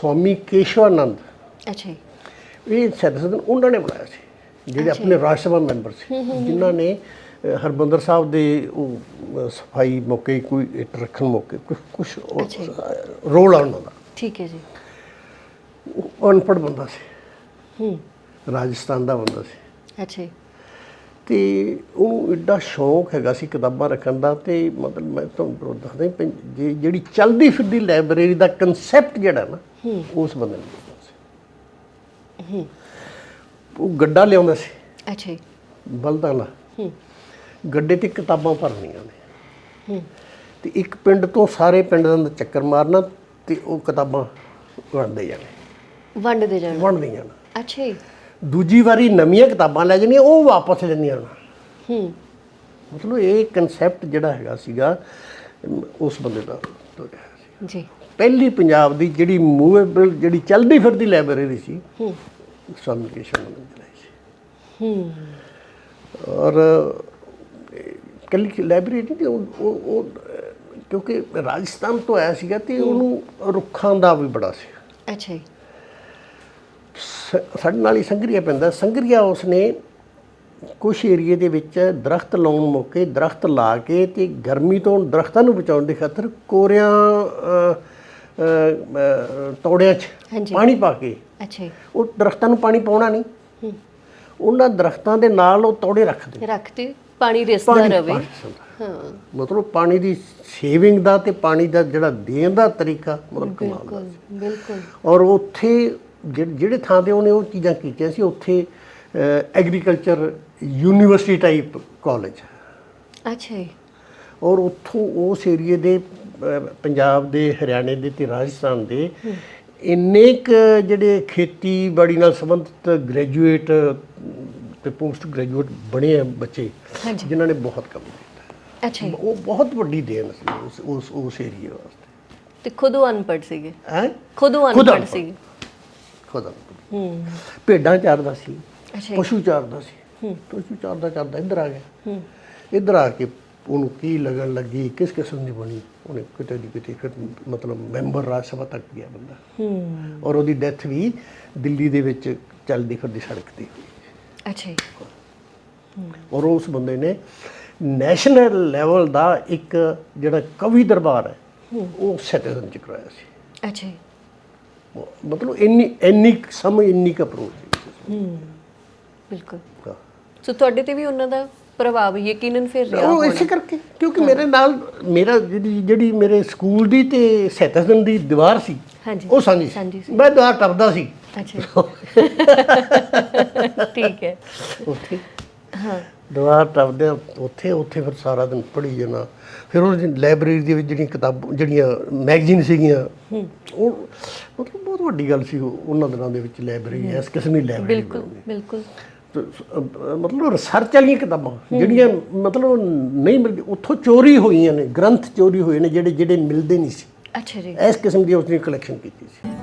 ਸਵਾਮੀ ਕੇਸ਼ਵਾਨੰਦ। ਅੱਛਾ ਜੀ। ਇਹ ਸੈਦ ਸਦਨ ਉਹਨਾਂ ਨੇ ਬਣਾਇਆ ਸੀ ਜਿਹੜੇ ਆਪਣੇ ਰਾਜ ਸਭਾ ਮੈਂਬਰ ਸੀ ਜਿਨ੍ਹਾਂ ਨੇ ਹਰਬੰਦਰ ਸਾਹਿਬ ਦੇ ਉਹ ਸਫ਼ਾਈ ਮੌਕੇ ਕੋਈ ਇੱਟ ਰੱਖਣ ਮੌਕੇ ਕੁਝ। ਰੋਲ ਆ ਉਹਨਾਂ ਦਾ। ਠੀਕ ਹੈ ਜੀ। ਉਹ ਅਨਪੜ੍ਹ ਬੰਦਾ ਸੀ। ਹੂੰ। ਰਾਜਸਥਾਨ ਦਾ ਬੰਦਾ ਸੀ। ਅੱਛਾ ਜੀ। ਤੇ ਉਹਨੂੰ ਐਡਾ ਸ਼ੌਂਕ ਹੈਗਾ ਸੀ ਕਿਤਾਬਾਂ ਰੱਖਣ ਦਾ ਤੇ ਮਤਲਬ ਮੈਂ ਤੁਹਾਨੂੰ ਦੱਸਦਾ ਜਿਹੜੀ ਚਲਦੀ ਫਿਰਦੀ ਲਾਇਬ੍ਰੇਰੀ ਦਾ ਕਨਸੈਪਟ ਜਿਹੜਾ ਨਾ ਉਸ ਬੰਦੇ ਨੇ ਦਿੱਤਾ ਸੀ। ਉਹ ਗੱਡਾ ਲਿਆਉਂਦਾ ਸੀ। ਅੱਛਾ ਜੀ। ਬਲਦਾਂ ਦਾ ਹੂੰ। ਗੱਡੇ ਤੇ ਕਿਤਾਬਾਂ ਭਰਨੀਆਂ ਨੇ। ਹੂੰ। ਤੇ ਇੱਕ ਪਿੰਡ ਤੋਂ ਸਾਰੇ ਪਿੰਡ ਦਾ ਚੱਕਰ ਮਾਰਨਾ ਤੇ ਉਹ ਕਿਤਾਬਾਂ ਵੰਡਦੇ ਜਾਣੇ। ਵੰਡਦੇ ਜਾਣਾ। ਵੰਡਦੀਆਂ ਜਾਣਾ। ਅੱਛਾ ਜੀ। ਦੂਜੀ ਵਾਰੀ ਨਵੀਆਂ ਕਿਤਾਬਾਂ ਲੈ ਜਾਣੀਆਂ ਉਹ ਵਾਪਸ ਲੈਣੀਆਂ ਹੂੰ। ਮਤਲਬ ਇਹ ਕਨਸੈਪਟ ਜਿਹੜਾ ਹੈਗਾ ਸੀਗਾ ਉਸ ਬੰਦੇ ਦਾ। ਜੀ। ਪਹਿਲੀ ਪੰਜਾਬ ਦੀ ਜਿਹੜੀ ਮੂਵੇਬਲ ਜਿਹੜੀ ਚੱਲਦੀ ਫਿਰਦੀ ਲਾਇਬ੍ਰੇਰੀ ਸੀ ਹੂੰ। ਸਵਾਮੀ ਕੇਸ਼ਵ ਚਲਾਈ ਸੀ। ਹੂੰ। ਔਰ ਕੱਲੀ ਲਾਇਬ੍ਰੇਰੀ ਨਹੀਂ ਉਹ ਉਹ- ਕਿਉਂਕਿ ਰਾਜਸਥਾਨ ਤੋਂ ਆਇਆ ਸੀਗਾ ਤੇ ਉਹਨੂੰ ਰੁੱਖਾਂ ਦਾ ਵੀ ਬੜਾ ਸੀ। ਅੱਛਾ ਜੀ। ਸਾਡੇ ਨਾਲ ਹੀ ਸੰਗਰੀਆ ਪੈਂਦਾ। ਸੰਗਰੀਆ ਉਸਨੇ ਕੁਝ ਏਰੀਏ ਦੇ ਵਿੱਚ ਦਰਖਤ ਲਾਉਣ ਮੌਕੇ ਦਰਖਤ ਲਾ ਕੇ ਤੇ ਗਰਮੀ ਤੋਂ ਦਰਖਤਾਂ ਨੂੰ ਬਚਾਉਣ ਦੀ ਖਾਤਰ ਕੋਰਿਆਂ ਤੌੜਿਆਂ 'ਚ ਹਾਂਜੀ। ਪਾਣੀ ਪਾ ਕੇ। ਅੱਛਾ ਜੀ। ਉਹ ਦਰਖਤਾਂ ਨੂੰ ਪਾਣੀ ਪਾਉਣਾ ਨਹੀਂ। ਉਹਨਾਂ ਦਰਖਤਾਂ ਦੇ ਨਾਲ ਉਹ ਤੌੜੇ ਰੱਖਦੇ ਰੱਖਤੇ ਪਾਣੀ ਰਿਸਦਾ ਪਾਣੀ- ਰਵੇ। ਪਾਣੀ ਰਿਸਦਾ। ਹਾਂ। ਮਤਲਬ ਪਾਣੀ ਦੀ ਸੇਵਿੰਗ ਦਾ ਤੇ ਪਾਣੀ ਦਾ ਜਿਹੜਾ ਦੇਣ ਦਾ ਤਰੀਕਾ ਮਤਲਬ ਕਮਾਲ ਦਾ। ਬਿਲਕੁਲ ਬਿਲਕੁਲ। ਔਰ ਉੱਥੇ ਜਿਹ- ਜਿਹੜੇ ਥਾਂ ਤੇ ਉਹਨੇ ਉਹ ਚੀਜ਼ਾਂ ਕੀਤੀਆਂ ਸੀ ਉੱਥੇ ਐਗਰੀਕਲਚਰ ਯੂਨੀਵਰਸਿਟੀ ਟਾਈਪ ਕਾਲਜ ਅੱਛਾ ਜੀ। ਔਰ ਉੱਥੋਂ ਉਸ ਏਰੀਏ ਦੇ ਪੰਜਾਬ ਦੇ ਹਰਿਆਣੇ ਦੇ ਤੇ ਰਾਜਸਥਾਨ ਦੇ ਇੰਨੇ ਕ ਜਿਹੜੇ ਖੇਤੀਬਾੜੀ ਨਾਲ ਸੰਬੰਧਿਤ ਗ੍ਰੈਜੂਏਟ ਤੇ ਪੋਸਟ ਗ੍ਰੈਜੂਏਟ ਬਣੇ ਆ ਬੱਚੇ ਜਿਨ੍ਹਾਂ ਨੇ ਬਹੁਤ ਕੰਮ ਕੀਤਾ। ਅੱਛਾ ਉਹ ਬਹੁਤ ਵੱਡੀ ਦੇਣ ਸੀ ਉਸ ਉਸ ਉਸ ਏਰੀਏ ਵਾਸਤੇ। ਤੇ ਖੁਦ ਉਹ ਅਨਪੜ੍ਹ ਸੀਗੇ? ਹੈ? ਖੁਦ ਉਹ ਅਨਪੜ੍ਹ। ਸੀਗੇ? ਖੁਦ ਹੂੰ। ਭੇਡਾਂ ਚਾਰਦਾ ਸੀ ਪਸ਼ੂ ਚਾਰਦਾ ਸੀ। ਪਸ਼ੂ ਚਾਰਦਾ ਚਾਰਦਾ ਇੱਧਰ ਆ ਗਿਆ। ਹੂੰ। ਇੱਧਰ ਆ ਕੇ ਉਹਨੂੰ ਕੀ ਲੱਗਣ ਲੱਗੀ ਕਿਸ ਕਿਸਮ ਦੀ ਬਣੀ? ਉਹਨੇ ਕਿਤੇ ਦੀ ਕਿਤੇ ਫਿਰ ਮਤਲਬ ਮੈਂਬਰ ਰਾਜ ਸਭਾ ਤੱਕ ਗਿਆ ਬੰਦਾ। ਹੂੰ। ਔਰ ਉਹਦੀ ਡੈਥ ਵੀ ਦਿੱਲੀ ਦੇ ਵਿੱਚ ਚੱਲਦੀ ਫਿਰਦੀ ਸੜਕ ਤੇ। ਅੱਛਾ ਜੀ। ਔਰ ਉਸ ਬੰਦੇ ਨੇ ਨੈਸ਼ਨਲ ਲੈਵਲ ਦਾ ਇੱਕ ਜਿਹੜਾ ਕਵੀ ਦਰਬਾਰ ਹੈ ਉਹ ਸਿਟੀਜ਼ਨ ਚ ਕਰਾਇਆ ਸੀ। ਅੱਛਾ ਮਤਲਬ ਇੰਨੀ ਇੰਨੀ ਸਮਝ ਇੰਨੀ ਕ ਅਪਰੋਚ ਹੂੰ। ਬਿਲਕੁਲ। ਸੋ ਤੁਹਾਡੇ ਤੇ ਵੀ ਉਹਨਾਂ ਦਾ ਪ੍ਰਭਾਵ ਯਕੀਨਨ ਫਿਰ ਰਿਹਾ ਉਹ ਇਸੇ ਕਰਕੇ ਕਿਉਂਕਿ ਮੇਰੇ ਨਾਲ ਮੇਰਾ ਜਿਹੜੀ ਜਿਹੜੀ ਮੇਰੇ ਸਕੂਲ ਦੀ ਤੇ ਸਿਟੀਜ਼ਨ ਦੀ ਦੀਵਾਰ ਸੀ ਹਾਂਜੀ। ਉਹ ਸਾਂਝੀ ਸਾਂਝੀ ਸੀ। ਮੈਂ ਦੀਵਾਰ ਟੱਪਦਾ ਸੀ। ਅੱਛਾ ਠੀਕ ਹੈ। ਉੱਥੇ ਹਾਂ। ਦੀਵਾਰ ਟੱਪਦੇ ਉੱਥੇ ਉੱਥੇ ਫਿਰ ਸਾਰਾ ਦਿਨ ਪੜ੍ਹੀ ਜਾਣਾ। ਫਿਰ ਉਹ ਲਾਇਬ੍ਰੇਰੀ ਦੇ ਵਿੱਚ ਜਿਹੜੀਆਂ ਕਿਤਾਬ ਜਿਹੜੀਆਂ ਮੈਗਜ਼ੀਨ ਸੀਗੀਆਂ ਉਹ ਮਤਲਬ ਬਹੁਤ ਵੱਡੀ ਗੱਲ ਸੀ ਉਹ- ਉਹਨਾਂ ਦਿਨਾਂ ਦੇ ਵਿੱਚ ਲਾਇਬ੍ਰੇਰੀ ਇਸ ਕਿਸਮ ਦੀ ਲਾਇਬ੍ਰੇਰੀ ਬਿਲਕੁਲ ਬਿਲਕੁਲ। ਮਤਲਬ ਰਿਸਰਚ ਵਾਲੀਆਂ ਕਿਤਾਬਾਂ ਜਿਹੜੀਆਂ ਮਤਲਬ ਨਹੀਂ ਮਿਲਦੀ ਉੱਥੋਂ ਚੋਰੀ ਹੋਈਆਂ ਨੇ ਗ੍ਰੰਥ ਚੋਰੀ ਹੋਏ ਨੇ ਜਿਹੜੇ ਜਿਹੜੇ ਮਿਲਦੇ ਨਹੀਂ ਸੀ। ਅੱਛਾ ਜੀ। ਇਸ ਕਿਸਮ ਦੀ ਉਸਨੇ ਕਲੈਕਸ਼ਨ ਕੀਤੀ ਸੀ।